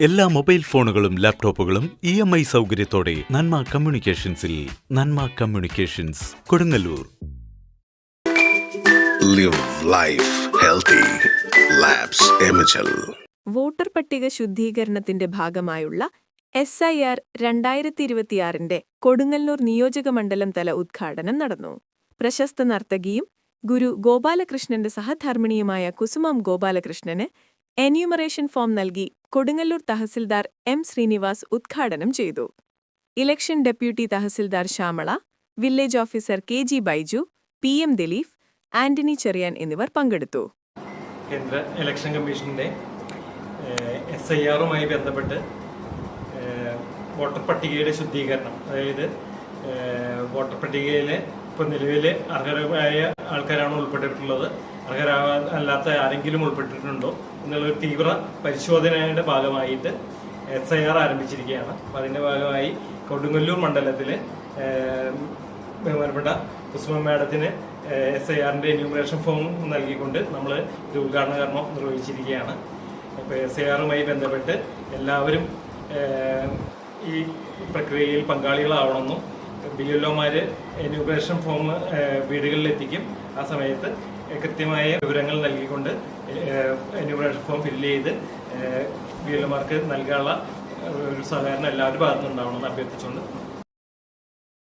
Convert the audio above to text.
എല്ലാ മൊബൈൽ ഫോണുകളും ലാപ്ടോപ്പുകളും ഇ എം ഐ സൗകര്യത്തോടെ Nanma കമ്മ്യൂണിക്കേഷൻസിൽ Nanma communications Kodungallur. Live life healthy. Voter പട്ടിക ശുദ്ധീകരണത്തിന്റെ ഭാഗമായുള്ള എസ് ഐ ആർ രണ്ടായിരത്തി ഇരുപത്തിയാറിന്റെ കൊടുങ്ങല്ലൂർ നിയോജകമണ്ഡലം തല ഉദ്ഘാടനം നടന്നു. പ്രശസ്ത നർത്തകിയും ഗുരു ഗോപാലകൃഷ്ണന്റെ സഹധർമ്മിണിയുമായ കുസുമം ഗോപാലകൃഷ്ണന് എന്യൂമറേഷൻ ഫോം നൽകി കൊടുങ്ങല്ലൂർ തഹസിൽദാർ എം ശ്രീനിവാസ് ഉദ്ഘാടനം ചെയ്തു. Election deputy tahsildar Shyamala village officer K G Baiju P M Dileep Antony Cherian എന്നിവർ പങ്കെടുത്തു. കേന്ദ്ര ഇലക്ഷൻ കമ്മീഷന്റെ എസ് ഐ ആറുമായി ബന്ധപ്പെട്ട് വോട്ടർ പട്ടികയുടെ ശുദ്ധീകരണം. അതായത് വോട്ടർ പട്ടികയിൽ ഇപ്പോൾ നിലവിൽ അർഹരായ ആൾക്കാരാണ് ഉൾപ്പെട്ടിട്ടുള്ളത്. അർഹരാ അല്ലാത്ത ആരെങ്കിലും ഉൾപ്പെട്ടിട്ടുണ്ടോ? എന്നുള്ളൊരു തീവ്ര പരിശോധനയുടെ ഭാഗമായിട്ട് എസ് ഐ ആർ ആരംഭിച്ചിരിക്കുകയാണ്. അപ്പം അതിന്റെ ഭാഗമായി കൊടുങ്ങല്ലൂർ മണ്ഡലത്തിൽ ബഹുമാനപ്പെട്ട കുസുമ മാഡത്തിന് എസ് ഐ ആറിന്റെ എന്യൂമറേഷൻ ഫോം നൽകിക്കൊണ്ട് നമ്മൾ ഇത് ഉദ്ഘാടന കർമ്മം നിർവഹിച്ചിരിക്കുകയാണ്. അപ്പോൾ എസ് ഐ ആറുമായി ബന്ധപ്പെട്ട് എല്ലാവരും ഈ പ്രക്രിയയിൽ പങ്കാളികളാവണമെന്നും ബി എൽ ഒമാർ വീടുകളിൽ ഫോം വീടുകളിലെത്തിക്കും. ആ സമയത്ത് കൃത്യമായ വിവരങ്ങൾ നൽകിക്കൊണ്ട് എന്യൂമറേഷൻ ഫോം ഫില്ല് ചെയ്ത് ബി എൽ ഒമാർക്ക് നൽകാനുള്ള ഒരു സഹകരണം എല്ലാവരുടെ ഭാഗത്തുനിന്നുണ്ടാവണമെന്ന് അഭ്യർത്ഥിച്ചുകൊണ്ട്